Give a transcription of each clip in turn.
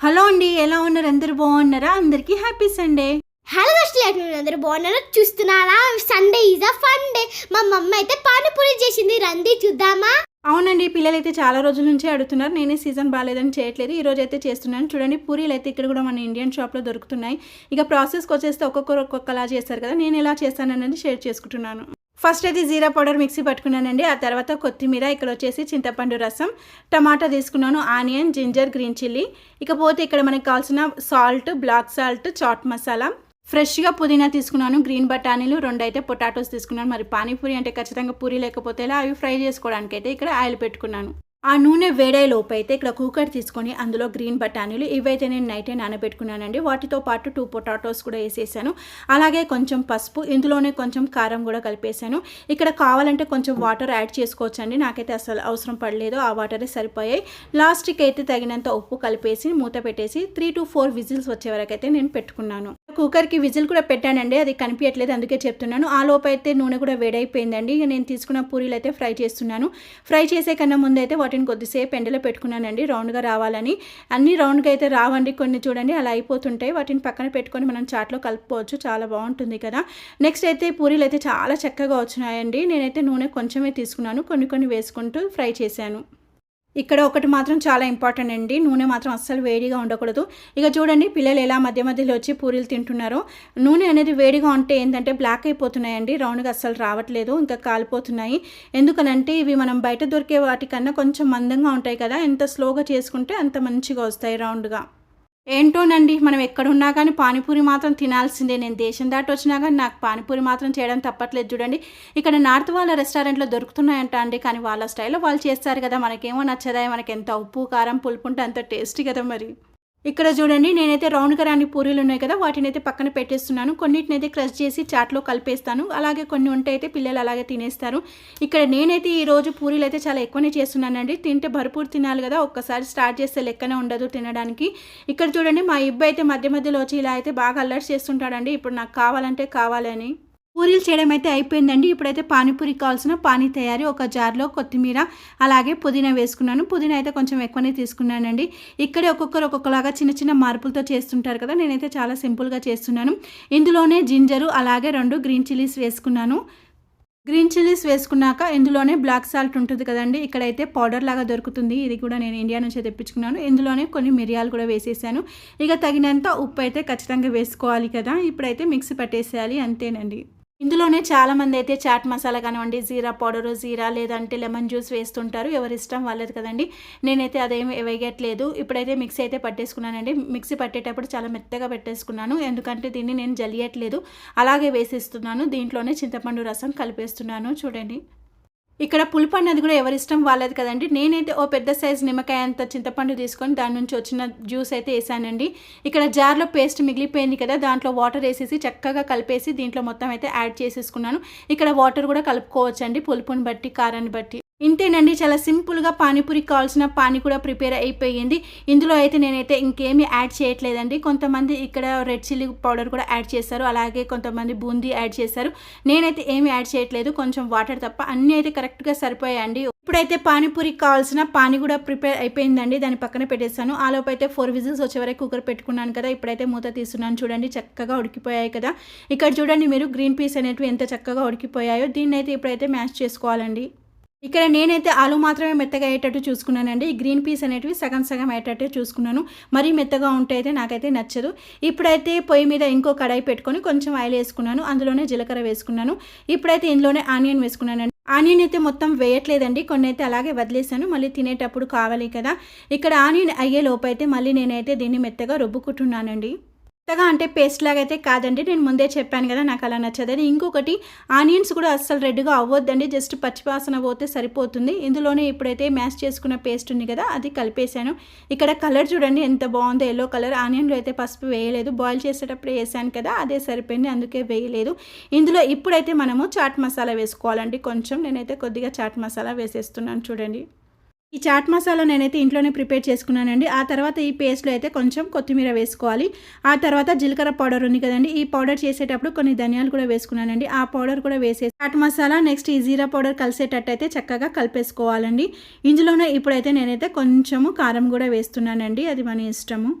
Hello అండి ఎలా ఉన్నారు? అందరు బాగున్నారా? అందరికీ హ్యాపీ సండే హలో దోస్తులు అందరూ బాగున్నారా? చూస్తున్నారా? Sunday is a fun day మా మమ్మ అయితే పానీపూరి చేసింది. రండి చూద్దామా? అవునండి పిల్లలు అయితే చాలా రోజుల నుంచి అడుగుతున్నారు. నేనే సీజన్ బాగాలేదని చేయట్లేదు. ఈ రోజు అయితే చేస్తున్నాను. చూడండి పూరీలు అయితే ఇక్కడ కూడా మన ఇండియన్ షాప్లో దొరుకుతున్నాయి. ఇక ప్రాసెస్కి వచ్చేస్తే ఒక్కొక్కరు ఒక్కొక్కలా చేస్తారు కదా. నేను ఎలా చేస్తాననేది షేర్ చేసుకుంటున్నాను. ఫస్ట్ అయితే జీరా పౌడర్ మిక్సీ పట్టుకున్నానండి. ఆ తర్వాత కొత్తిమీర ఇక్కడ వచ్చేసి చింతపండు రసం టమాటా తీసుకున్నాను ఆనియన్ జింజర్ గ్రీన్ చిల్లీ. ఇకపోతే ఇక్కడ మనకు కావాల్సిన salt black salt chaat masala. ఫ్రెష్గా పుదీనా తీసుకున్నాను గ్రీన్ బఠానీలు రెండు అయితే పొటాటోస్ తీసుకున్నాను. మరి పానీపూరి అంటే ఖచ్చితంగా పూరి లేకపోతే ఎలా? అవి ఫ్రై చేసుకోవడానికి అయితే ఇక్కడ ఆయిల్ పెట్టుకున్నాను. ఆ నూనె వేడే లోపు అయితే ఇక్కడ కుక్కర్ తీసుకొని అందులో గ్రీన్ బఠానీలు ఇవైతే నేను నైటే నానబెట్టుకున్నానండి. వాటితో పాటు టూ పొటాటోస్ కూడా వేసేసాను. అలాగే కొంచెం పసుపు ఇందులోనే కొంచెం కారం కూడా కలిపేశాను ఇక్కడ కావాలంటే కొంచెం వాటర్ యాడ్ చేసుకోవచ్చండి. నాకైతే అసలు అవసరం పడలేదు. ఆ వాటరే సరిపోయాయి. లాస్ట్కి అయితే తగినంత ఉప్పు కలిపేసి మూత పెట్టేసి త్రీ టు ఫోర్ విజిల్స్ వచ్చే వరకు అయితే నేను పెట్టుకున్నాను. కుక్కర్కి విజిల్ కూడా పెట్టానండి అది కనిపించట్లేదు అందుకే చెప్తున్నాను. ఆ లోపు అయితే నూనె కూడా వేడైపోయిందండి ఇక నేను తీసుకున్న పూరీలు అయితే ఫ్రై చేస్తున్నాను. ఫ్రై చేసే కన్నా ముందు అయితే వాటిని కొద్దిసేపు ఎండలో పెట్టుకున్నానండి రౌండ్గా రావాలని. అన్ని రౌండ్గా అయితే రావండి కొన్ని చూడండి అలా అయిపోతుంటాయి. వాటిని పక్కన పెట్టుకొని మనం చాట్లో కలుపుకోవచ్చు చాలా బాగుంటుంది కదా. నెక్స్ట్ అయితే పూరీలు అయితే చాలా చక్కగా వచ్చినాయండి. నేనైతే నూనె కొంచెమే తీసుకున్నాను కొన్ని కొన్ని వేసుకుంటూ ఫ్రై చేశాను. ఇక్కడ ఒకటి మాత్రం చాలా ఇంపార్టెంట్ అండి. నూనె మాత్రం అస్సలు వేడిగా ఉండకూడదు. ఇక చూడండి పిల్లలు ఎలా మధ్య మధ్యలో వచ్చి పూరీలు తింటున్నారో. నూనె అనేది వేడిగా ఉంటే ఏంటంటే బ్లాక్ అయిపోతున్నాయండి. రౌండ్గా అస్సలు రావట్లేదు. ఇంకా కాలిపోతున్నాయి. ఎందుకనంటే ఇవి మనం బయట దొరికే వాటికన్నా కొంచెం మందంగా ఉంటాయి కదా. ఎంత స్లోగా చేసుకుంటే అంత మంచిగా వస్తాయి రౌండ్గా. ఏంటోనండి మనం ఎక్కడున్నా కానీ పానీపూరి మాత్రం తినాల్సిందే. నేను దేశం దాటి వచ్చినా కానీ నాకు పానీపూరి మాత్రం చేయడం తప్పట్లేదు చూడండి. ఇక్కడ నార్త్ వాళ్ళ రెస్టారెంట్లో దొరుకుతున్నాయంట అండి కానీ వాళ్ళ స్టైల్లో వాళ్ళు చేస్తారు కదా. మనకేమో నచ్చదా? మనకి ఎంత ఉప్పు కారం పులుపు ఉంటే అంత టేస్టీ కదా మరి. ఇక్కడ చూడండి నేనైతే రౌండ్గా రాని పూరీలు ఉన్నాయి కదా వాటిని అయితే పక్కన పెట్టేస్తున్నాను. కొన్నిటిని అయితే క్రష్ చేసి చాట్లో కలిపేస్తాను. అలాగే కొన్ని ఉంటే అయితే పిల్లలు అలాగే తినేస్తారు. ఇక్కడ నేనైతే ఈరోజు పూరీలు అయితే చాలా ఎక్కువనే చేస్తున్నానండి. తింటే భరపూర్ తినాలి కదా ఒక్కసారి స్టార్ట్ చేస్తే లెక్కనే ఉండదు తినడానికి. ఇక్కడ చూడండి మా ఇబ్బంది అయితే మధ్య మధ్యలో వచ్చి ఇలా అయితే బాగా అల్లరి చేస్తుంటాడండి. ఇప్పుడు నాకు కావాలంటే కావాలని పూరీలు చేయడం అయితే అయిపోయిందండి. ఇప్పుడైతే పానీపూరి కావాల్సిన పానీ తయారీ ఒక జార్లో కొత్తిమీర అలాగే పుదీనా వేసుకున్నాను. పుదీనా అయితే కొంచెం ఎక్కువనే తీసుకున్నానండి. ఇక్కడే ఒక్కొక్కరు ఒక్కొక్కలాగా చిన్న చిన్న మార్పులతో చేస్తుంటారు కదా నేనైతే చాలా సింపుల్గా చేస్తున్నాను. ఇందులోనే జింజరు అలాగే రెండు గ్రీన్ చిల్లీస్ వేసుకున్నాను. గ్రీన్ చిల్లీస్ వేసుకున్నాక ఇందులోనే బ్లాక్ సాల్ట్ ఉంటుంది కదండి ఇక్కడైతే పౌడర్ లాగా దొరుకుతుంది. ఇది కూడా నేను ఇండియా నుంచి తెప్పించుకున్నాను. ఇందులోనే కొన్ని మిరియాలు కూడా వేసేసాను. ఇక తగినంత ఉప్పు అయితే ఖచ్చితంగా వేసుకోవాలి కదా ఇప్పుడైతే మిక్సీ పట్టేసేయాలి అంతేనండి. ఇందులోనే చాలామంది అయితే చాట్ మసాలా కానివ్వండి జీరా పౌడర్ జీరా లేదంటే లెమన్ జ్యూస్ వేస్తుంటారు. ఎవరి ఇష్టం వాళ్ళది కదండి. నేనైతే అదేమి వేయట్లేదు. ఇప్పుడైతే మిక్సీ అయితే పట్టేసుకున్నానండి. మిక్సీ పట్టేటప్పుడు చాలా మెత్తగా పెట్టేసుకున్నాను. ఎందుకంటే దీన్ని నేను జలియట్లేదు. అలాగే వేసేస్తున్నాను. దీంట్లోనే చింతపండు రసం కలిపేస్తున్నాను. చూడండి. ఇక్కడ పులుపు అన్నది కూడా ఎవరిష్టం వాళ్ళది కదండి. నేనైతే ఓ పెద్ద సైజు నిమ్మకాయ అంత చింతపండు తీసుకొని దాని నుంచి వచ్చిన జ్యూస్ అయితే వేసానండి. ఇక్కడ జార్లో పేస్ట్ మిగిలిపోయింది కదా దాంట్లో వాటర్ వేసేసి చక్కగా కలిపేసి దీంట్లో మొత్తం అయితే యాడ్ చేసేసుకున్నాను. ఇక్కడ వాటర్ కూడా కలుపుకోవచ్చండి పులుపుని బట్టి కారాన్ని బట్టి. ఇంతేనండి చాలా సింపుల్గా పానీపూరికి కావాల్సిన పానీ కూడా ప్రిపేర్ అయిపోయింది. ఇందులో అయితే నేనైతే ఇంకేమీ యాడ్ చేయట్లేదండి. కొంతమంది ఇక్కడ రెడ్ చిల్లీ పౌడర్ కూడా యాడ్ చేశారు అలాగే కొంతమంది బూందీ యాడ్ చేశారు నేనైతే ఏమి యాడ్ చేయట్లేదు. కొంచెం వాటర్ తప్ప అన్నీ అయితే కరెక్ట్గా సరిపోయాయండి. ఇప్పుడైతే పానీపూరికి కావాల్సిన పానీ కూడా ప్రిపేర్ అయిపోయిందండి. దాని పక్కన పెట్టేశాను. ఆలోపు అయితే ఫోర్ విజిల్స్ వచ్చే వరకు కుక్కర్ పెట్టుకున్నాను కదా. ఇప్పుడైతే మూత తీస్తున్నాను. చూడండి చక్కగా ఉడికిపోయాయి కదా. ఇక్కడ చూడండి మీరు గ్రీన్ పీస్ అనేటివి ఎంత చక్కగా ఉడికిపోయాయో. దీన్ని అయితే ఇప్పుడైతే మ్యాష్ చేసుకోవాలండి. ఇక్కడ నేనైతే ఆలు మాత్రమే మెత్తగా అయ్యేటట్టు చూసుకున్నానండి. ఈ గ్రీన్ పీస్ అనేటివి సగం సగం అయ్యేటట్టు చూసుకున్నాను. మరీ మెత్తగా ఉంటే అయితే నాకైతే నచ్చదు. ఇప్పుడైతే పొయ్యి మీద ఇంకో కడాయి పెట్టుకొని కొంచెం ఆయిల్ వేసుకున్నాను. అందులోనే జీలకర్ర వేసుకున్నాను. ఇప్పుడైతే ఇందులోనే ఆనియన్ వేసుకున్నానండి. ఆనియన్ అయితే మొత్తం వేయట్లేదండి. కొన్ని అయితే అలాగే వదిలేసాను మళ్ళీ తినేటప్పుడు కావాలి కదా. ఇక్కడ ఆనియన్ అయ్యే లోపు అయితే మళ్ళీ నేనైతే దీన్ని మెత్తగా రుబ్బుకుంటున్నానండి. మెత్తగా అంటే పేస్ట్ లాగా అయితే కాదండి. నేను ముందే చెప్పాను కదా నాకు అలా నచ్చదని. ఇంకొకటి ఆనియన్స్ కూడా అస్సలు రెడ్గా అవ్వద్దండి. జస్ట్ పచ్చివాసన పోతే సరిపోతుంది. ఇందులోనే ఇప్పుడైతే మ్యాష్ చేసుకున్న పేస్ట్ ఉంది కదా అది కలిపేశాను. ఇక్కడ కలర్ చూడండి ఎంత బాగుందో ఎల్లో కలర్. ఆనియన్లో అయితే పసుపు వేయలేదు. బాయిల్ చేసేటప్పుడు వేసాను కదా అదే సరిపోయింది అందుకే వేయలేదు. ఇందులో ఇప్పుడైతే మనము చాట్ మసాలా వేసుకోవాలండి. కొంచెం నేనైతే కొద్దిగా చాట్ మసాలా వేసేస్తున్నాను చూడండి. ఈ చాట్ మసాలా నేనైతే ఇంట్లోనే ప్రిపేర్ చేసుకున్నానండి. ఆ తర్వాత ఈ పేస్ట్లో అయితే కొంచెం కొత్తిమీర వేసుకోవాలి. ఆ తర్వాత జీలకర్ర పౌడర్ ఉంది కదండి. ఈ పౌడర్ చేసేటప్పుడు కొన్ని ధనియాలు కూడా వేసుకున్నానండి. ఆ పౌడర్ కూడా వేసే చాట్ మసాలా నెక్స్ట్ ఈ జీరా పౌడర్ కలిసేటట్టు అయితే చక్కగా కలిపేసుకోవాలండి. ఇందులోనే ఇప్పుడైతే నేనైతే కొంచెము కారం కూడా వేస్తున్నానండి. అది మన ఇష్టము.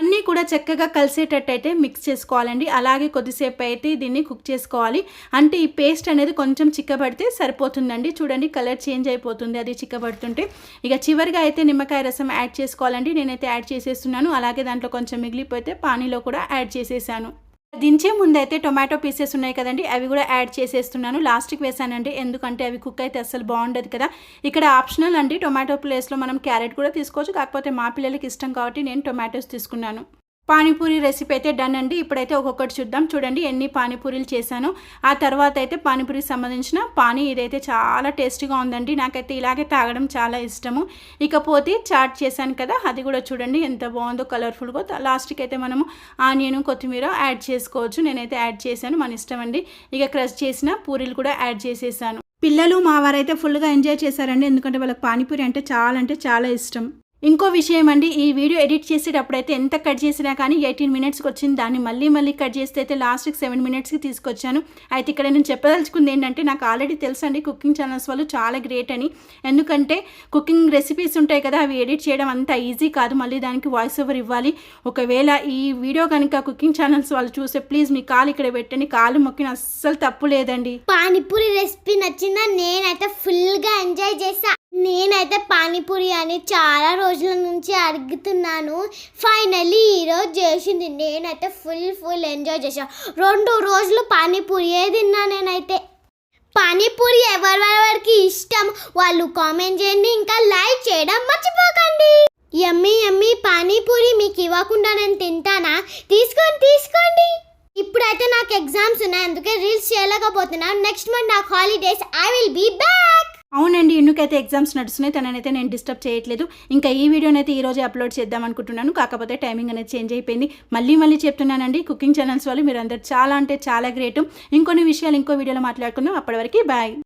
అన్నీ కూడా చక్కగా కలిసేటట్టయితే మిక్స్ చేసుకోవాలండి. అలాగే కొద్దిసేపు అయితే దీన్ని కుక్ చేసుకోవాలి. అంటే ఈ పేస్ట్ అనేది కొంచెం చిక్కబడితే సరిపోతుందండి. చూడండి కలర్ చేంజ్ అయిపోతుంది అది చిక్కబడుతుంటే. ఇక చివరిగా అయితే నిమ్మకాయ రసం యాడ్ చేసుకోవాలండి. నేనైతే యాడ్ చేసేస్తున్నాను. అలాగే దాంట్లో కొంచెం మిగిలిపోతే పానీలో కూడా యాడ్ చేసేసాను. దించే ముందు అయితే టొమాటో పీసెస్ ఉన్నాయి కదండి అవి కూడా యాడ్ చేసేస్తున్నాను. లాస్ట్కి వేసానండి ఎందుకంటే అవి కుక్ అయితే అసలు బాగుండదు కదా. ఇక్కడ ఆప్షనల్ అండి టొమాటో ప్లేస్లో మనం క్యారెట్ కూడా తీసుకోవచ్చు. కాకపోతే మా పిల్లలకి ఇష్టం కాబట్టి నేను టొమాటోస్ తీసుకున్నాను. పానీపూరి రెసిపీ అయితే డన్ అండి. ఇప్పుడైతే ఒక్కొక్కటి చూద్దాం. చూడండి ఎన్ని పానీపూరీలు చేశాను. ఆ తర్వాత అయితే పానీపూరికి సంబంధించిన పానీ ఇదైతే చాలా టేస్టీగా ఉందండి. నాకైతే ఇలాగే తాగడం చాలా ఇష్టము. ఇకపోతే చాట్ చేశాను కదా అది కూడా చూడండి ఎంత బాగుందో కలర్ఫుల్గా లాస్ట్కి అయితే మనము ఆనియన్ కొత్తిమీర యాడ్ చేసుకోవచ్చు. నేనైతే యాడ్ చేశాను మన ఇష్టం అండి. ఇక క్రష్ చేసిన పూరీలు కూడా యాడ్ చేసేసాను. పిల్లలు మా వారైతే ఫుల్గా ఎంజాయ్ చేశారండి. ఎందుకంటే వాళ్ళకి పానీపూరి అంటే చాలా అంటే చాలా ఇష్టం. ఇంకో విషయం అండి ఈ వీడియో ఎడిట్ చేసేటప్పుడైతే ఎంత కట్ చేసినా కానీ ఎయిటీన్ మినిట్స్కి వచ్చింది దాన్ని మళ్ళీ మళ్ళీ కట్ చేస్తే అయితే లాస్ట్కి సెవెన్ మినిట్స్కి తీసుకొచ్చాను. అయితే ఇక్కడ నేను చెప్పదలుచుకుంది ఏంటంటే నాకు ఆల్రెడీ తెలుసండి కుకింగ్ ఛానల్స్ వాళ్ళు చాలా గ్రేట్ అని. ఎందుకంటే కుకింగ్ రెసిపీస్ ఉంటాయి కదా అవి ఎడిట్ చేయడం అంత ఈజీ కాదు మళ్ళీ దానికి వాయిస్ ఓవర్ ఇవ్వాలి. ఒకవేళ ఈ వీడియో కనుక కుకింగ్ ఛానల్స్ వాళ్ళు చూస్తే ప్లీజ్ మీ కాలు ఇక్కడ పెట్టండి కాలు మొక్కిన అస్సలు తప్పు లేదండి. పానీపూరి రెసిపీ నచ్చిందా? నేనైతే ఫుల్గా ఎంజాయ్ చేసా నేనైతే పానీపూరి అని చాలా రోజుల నుంచి అడుగుతున్నాను. ఫైనలీ ఈరోజు చేసింది. నేనైతే ఫుల్ ఫుల్ ఎంజాయ్ చేసా రెండు రోజులు పానీపూరి ఏ తిన్నా నేనైతే. పానీపూరి ఎవరెవరికి ఇష్టం వాళ్ళు కామెంట్ చేయండి. ఇంకా లైక్ చేయడం మర్చిపోకండి. ఎమ్మి ఎమ్మి పానీపూరి మీకు ఇవ్వకుండా నేను తింటానా? తీసుకోండి తీసుకోండి. ఇప్పుడైతే నాకు ఎగ్జామ్స్ ఉన్నాయి. అందుకే రీల్స్ చేయలేకపోతున్నాను. నెక్స్ట్ మంత్ నాకు holidays I will be back అవునండి ఇన్నుకైతే ఎగ్జామ్స్ నడుస్తున్నాయి. తననైతే నేను డిస్టర్బ్ చేయట్లేదు. ఇంకా ఈ వీడియోని అయితే ఈ రోజే అప్లోడ్ చేద్దాం అనుకుంటున్నాను. కాకపోతే టైమింగ్ అనేది చేంజ్ అయిపోయింది. మళ్ళీ మళ్ళీ చెప్తున్నానండి కుకింగ్ ఛానల్స్ వాళ్ళు మీరు అందరు చాలా అంటే చాలా గ్రేట్. ఇంకొన్ని విషయాలు ఇంకో వీడియోలో మాట్లాడుకుందాం. అప్పటి వరకు బాయ్.